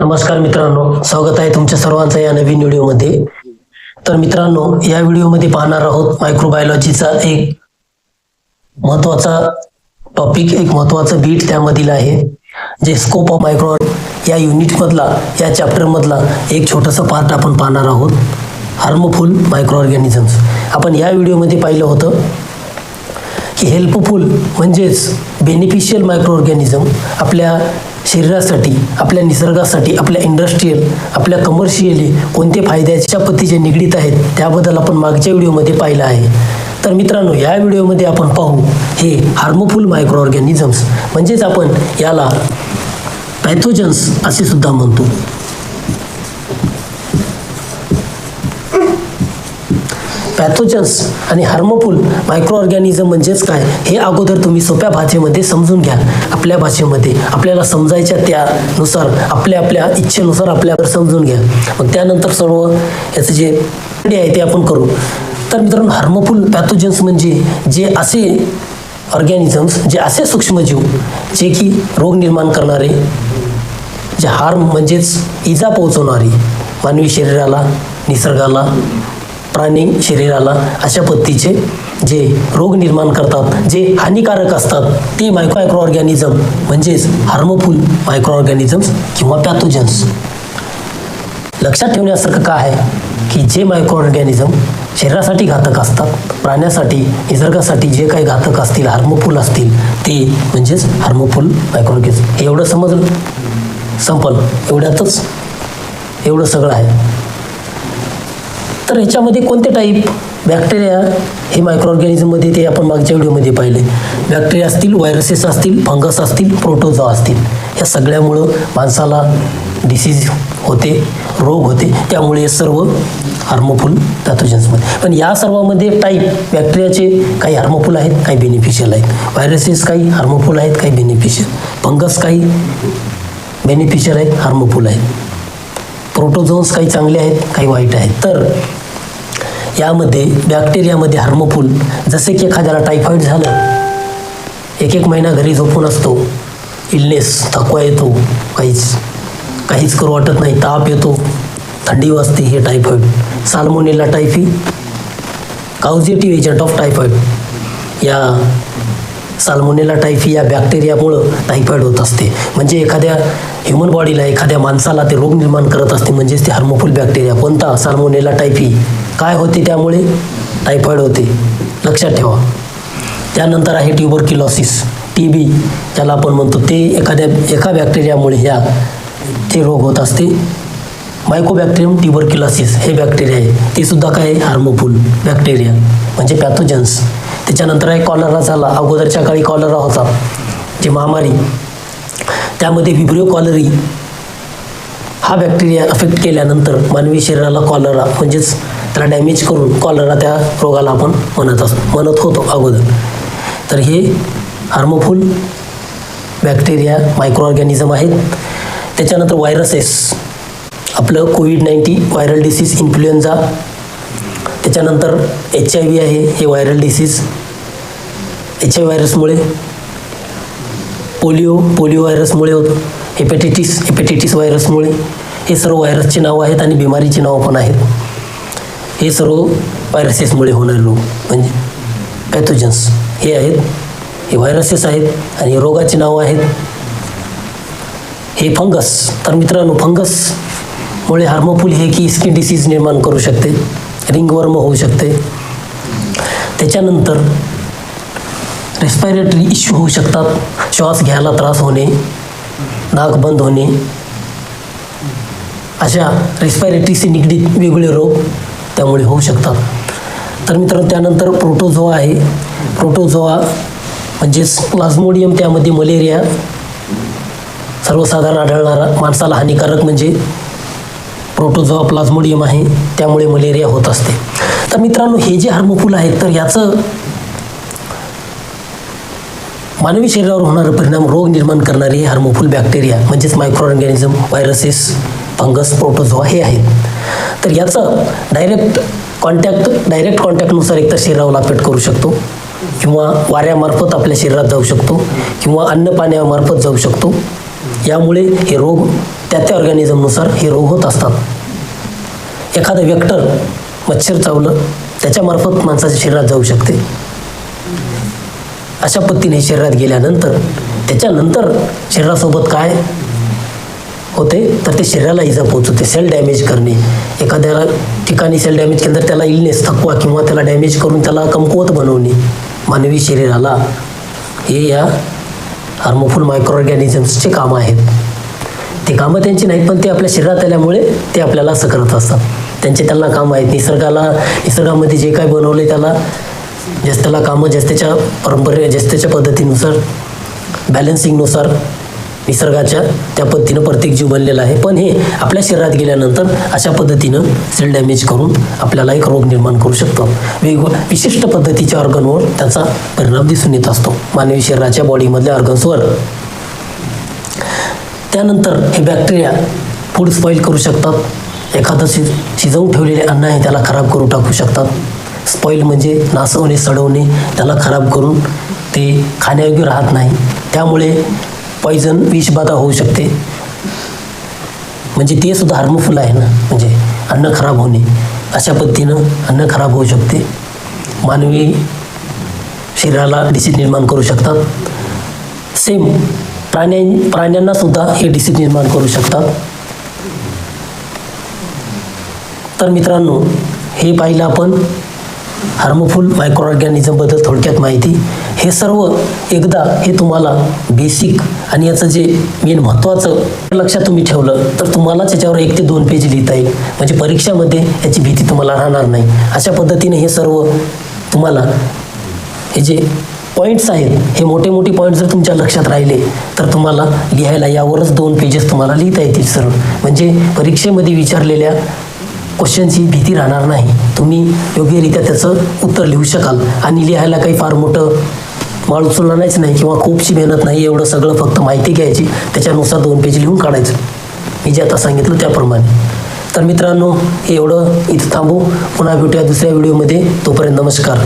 नमस्कार मित्रांनो स्वागत आहे तुमच्या सर्वांचं या नवीन व्हिडिओमध्ये. तर मित्रांनो या व्हिडिओमध्ये पाहणार आहोत मायक्रोबायोलॉजीचा एक महत्त्वाचा टॉपिक एक महत्वाचं बीट त्यामधील आहे जे स्कोप ऑफ मायक्रो या युनिटमधला या चॅप्टरमधला एक छोटंसं पार्ट आपण पाहणार आहोत. हार्मफुल मायक्रो ऑर्गॅनिझम्स आपण या व्हिडिओमध्ये पाहिलं होतं की हेल्पफुल म्हणजेच बेनिफिशियल मायक्रो ऑर्गॅनिझम आपल्या शरीरासाठी आपल्या निसर्गासाठी आपल्या इंडस्ट्रीयल आपल्या कमर्शियली कोणते फायद्याच्या पद्धतीचे निगडीत आहेत त्याबद्दल आपण मागच्या व्हिडिओमध्ये पाहिलं आहे. तर मित्रांनो या व्हिडिओमध्ये आपण पाहू हे हार्मोफुल मायक्रो ऑर्गॅनिझम्स म्हणजेच आपण याला पॅथोजन्स असे सुद्धा म्हणतो. पॅथोजन्स आणि हार्मोफुल मायक्रो ऑर्गॅनिझम म्हणजेच काय? हे अगोदर तुम्ही सोप्या भाषेमध्ये समजून घ्या आपल्या भाषेमध्ये आपल्याला समजायच्या त्यानुसार आपल्या आपल्या इच्छेनुसार आपल्यावर समजून घ्या. मग त्यानंतर सर्व याचं जे आहे ते आपण करू. तर मित्रांनो हार्मोफुल पॅथोजन्स म्हणजे जे असे ऑर्गॅनिझम्स जे असे सूक्ष्मजीव जे की रोग निर्माण करणारे जे हार्म म्हणजेच इजा पोहोचवणारी मानवी शरीराला निसर्गाला प्राणी शरीराला अशा पद्धतीचे जे रोग निर्माण करतात जे हानिकारक असतात ते मायक्रो ऑर्गॅनिझम म्हणजेच हार्मोफुल मायक्रो ऑर्गॅनिझम्स किंवा पॅथोजन्स लक्षात ठेवण्यासारखं काय आहे की जे मायक्रो ऑर्गॅनिझम शरीरासाठी घातक असतात प्राण्यासाठी निसर्गासाठी जे काही घातक असतील हार्मफुल असतील ते म्हणजेच हार्मोफुल मायक्रो ऑर्गॅनिझम हे एवढं समजलं? संपल. एवढ्यातच एवढं सगळं आहे. तर ह्याच्यामध्ये कोणते टाईप बॅक्टेरिया हे मायक्रो ऑर्गॅनिझममध्ये ते आपण मागच्या व्हिडिओमध्ये पाहिले. बॅक्टेरिया असतील व्हायरसेस असतील फंगस असतील प्रोटोझा असतील. या सगळ्यामुळं माणसाला डिसीज होते रोग होते. त्यामुळे हे सर्व हार्मफुल पॅथोजन्समध्ये पण या सर्वामध्ये टाईप बॅक्टेरियाचे काही हार्मोफुल आहेत काही बेनिफिशियल आहेत. व्हायरसेस काही हार्मोफुल आहेत काही बेनिफिशियल फंगस काही बेनिफिशियल आहेत हार्मोफुल आहेत. प्रोटोझोन्स काही चांगले आहेत काही वाईट आहेत. तर यामध्ये बॅक्टेरियामध्ये हार्मोफुल जसे की एखाद्याला टायफॉईड झालं एक एक महिना घरी झोपून असतो. इलनेस थकवा येतो काहीच काहीच करू वाटत नाही ताप येतो थंडी वाजते हे typhoid salmonella typhi causative agent of typhoid या साल्मोनेला टायफी या बॅक्टेरियामुळं टायफॉईड होत असते. म्हणजे एखाद्या ह्युमन बॉडीला एखाद्या माणसाला ते रोग निर्माण करत असते म्हणजेच ते हार्मोफुल बॅक्टेरिया कोणता? साल्मोनेला टायफी काय होते त्यामुळे? टायफॉईड होते. लक्षात ठेवा. त्यानंतर आहे ट्युबरक्युलॉसिस टी बी ज्याला आपण म्हणतो ते एखाद्या एका बॅक्टेरियामुळे ह्या ते रोग होत असते. मायकोबॅक्टेरियम ट्युबरक्युलॉसिस हे बॅक्टेरिया आहे. ते सुद्धा काय? आहे हार्मोफुल बॅक्टेरिया म्हणजे पॅथोजन्स त्याच्यानंतर आहे कॉलरा झाला. अगोदरच्या काळी कॉलरा होता. जे महामारी. त्यामध्ये विब्रिओ कॉलरी हा बॅक्टेरिया अफेक्ट केल्यानंतर मानवी शरीराला कॉलरा म्हणजेच त्याला डॅमेज करून कॉलरा त्या रोगाला आपण म्हणत असतो म्हणत होतो अगोदर. तर हे हार्मोफुल बॅक्टेरिया मायक्रो ऑर्गॅनिझम आहेत. त्याच्यानंतर व्हायरसेस आपलं COVID ninety viral disease influenza त्याच्यानंतर एच आय व्ही आहे हे व्हायरल डिसीज एच आय व्हायरसमुळे पोलिओ पोलिओ व्हायरसमुळे होतो. हेपेटायटिस हेपेटायटिस व्हायरसमुळे. हे सर्व व्हायरसची नावं आहेत आणि बिमारीची नावं पण आहेत. हे सर्व व्हायरसेसमुळे होणारे रोग. म्हणजे पॅथोजन्स हे आहेत. हे व्हायरसेस आहेत आणि रोगाची नावं आहेत. हे फंगस तर मित्रांनो फंगसमुळे हार्मोफुल हे की स्किन डिसीज निर्माण करू शकते. रिंगवर्म होऊ शकते. त्याच्यानंतर रेस्पायरेटरी इश्यू होऊ शकतात. श्वास घ्यायला त्रास होणे नाक बंद होणे. अशा रेस्पायरेटरीशी निगडीत वेगवेगळे रोग त्यामुळे होऊ शकतात. तर मित्रांनो त्यानंतर प्रोटोझोआ आहे. प्रोटोझोआ म्हणजेच प्लाझ्मोडियम त्यामध्ये मलेरिया सर्वसाधारण आढळणारा माणसाला हानिकारक म्हणजे प्रोटोझोआ प्लाझ्मोडियम आहे. त्यामुळे मलेरिया होत असते. तर मित्रांनो हे जे हार्मोफुल आहेत तर याचं मानवी शरीरावर होणारा परिणाम रोग निर्माण करणारे हे हार्मोफुल बॅक्टेरिया म्हणजेच micro organism viruses fungus protozoa हे आहेत. तर याचा डायरेक्ट कॉन्टॅक्ट डायरेक्ट कॉन्टॅक्टनुसार एकतर शरीरावर अफेक्ट करू शकतो किंवा वाऱ्यामार्फत आपल्या शरीरात जाऊ शकतो किंवा अन्न पाण्यामार्फत जाऊ शकतो. यामुळे हे रोग त्या त्या ऑर्गॅनिझमनुसार हे रोग होत असतात. एखादं वेक्टर मच्छर चावलं त्याच्यामार्फत माणसाच्या शरीरात जाऊ शकते. अशा पद्धतीने शरीरात गेल्यानंतर त्याच्यानंतर शरीरासोबत काय होते? तर ते शरीराला इजा पोहोचवते. सेल डॅमेज करणे. एखाद्या ठिकाणी सेल डॅमेज केलं तर त्याला इलनेस थकवा किंवा त्याला डॅमेज करून त्याला कमकुवत बनवणे. मानवी शरीराला हे या हार्मोफुल मायक्रो ऑर्गॅनिझम्सचे कामं आहेत. ते कामं त्यांची नाहीत पण ते आपल्या शरीरात आल्यामुळे ते आपल्याला असं करत असतात. त्यांचे त्यांना कामं आहेत. निसर्गाला निसर्गामध्ये जे काय बनवले त्याला ज्येष्ठाला त्याला कामं जस परंपरे जस पद्धतीनुसार बॅलन्सिंगनुसार निसर्गाच्या त्या पद्धतीनं प्रत्येक जीव बनलेला आहे. पण हे आपल्या शरीरात गेल्यानंतर अशा पद्धतीनं सेल डॅमेज करून आपल्याला एक रोग निर्माण करू शकतो. वेगवेगळ्या विशिष्ट पद्धतीच्या ऑर्गनवर त्याचा परिणाम दिसून येत असतो. मानवी शरीराच्या बॉडीमधल्या ऑर्गन्सवर त्यानंतर हे बॅक्टेरिया फूड स्पॉईल करू शकतात. एखादं शिज शिजवून ठेवलेले अन्न आहे त्याला खराब करू टाकू शकतात. स्पॉईल म्हणजे नासवणे सडवणे त्याला खराब करून ते खाण्यायोग्य राहत नाही. त्यामुळे पॉयझन विषबाधा होऊ शकते. म्हणजे ते सुद्धा हार्मफुल आहे ना? म्हणजे अन्न खराब होणे. अशा पद्धतीनं अन्न खराब होऊ शकते. मानवी शरीराला डिसीज निर्माण करू शकतात. सेम प्राण्या प्राण्यांना सुद्धा हे डिसीज निर्माण करू शकतात. तर मित्रांनो हे पाहिलं आपण. हार्मोफुल मायक्रो ऑर्गॅनिझमबद्दल थोडक्यात माहिती. हे सर्व एकदा हे तुम्हाला बेसिक आणि याचं जे मेन महत्त्वाचं लक्षात तुम्ही ठेवलं तर तुम्हाला त्याच्यावर एक ते दोन पेज लिहिता येईल. म्हणजे परीक्षामध्ये याची भीती तुम्हाला राहणार नाही. अशा पद्धतीने हे सर्व तुम्हाला हे जे पॉईंट्स आहेत हे मोठे मोठे पॉईंट जर तुमच्या लक्षात राहिले तर तुम्हाला लिहायला यावरच दोन पेजेस तुम्हाला लिहिता येतील सर म्हणजे परीक्षेमध्ये विचारलेल्या क्वेश्चनची भीती राहणार नाही. तुम्ही योग्यरित्या त्याचं उत्तर लिहू शकाल. आणि लिहायला काही फार मोठं माळ उचलणारच नाही किंवा खूपशी मेहनत नाही एवढं सगळं फक्त माहिती घ्यायची. त्याच्यानुसार दोन पेज लिहून काढायचं. मी जे आता सांगितलं त्याप्रमाणे. तर मित्रांनो हे एवढं. इथं थांबू. पुन्हा भेटूया दुसऱ्या व्हिडिओमध्ये तोपर्यंत नमस्कार.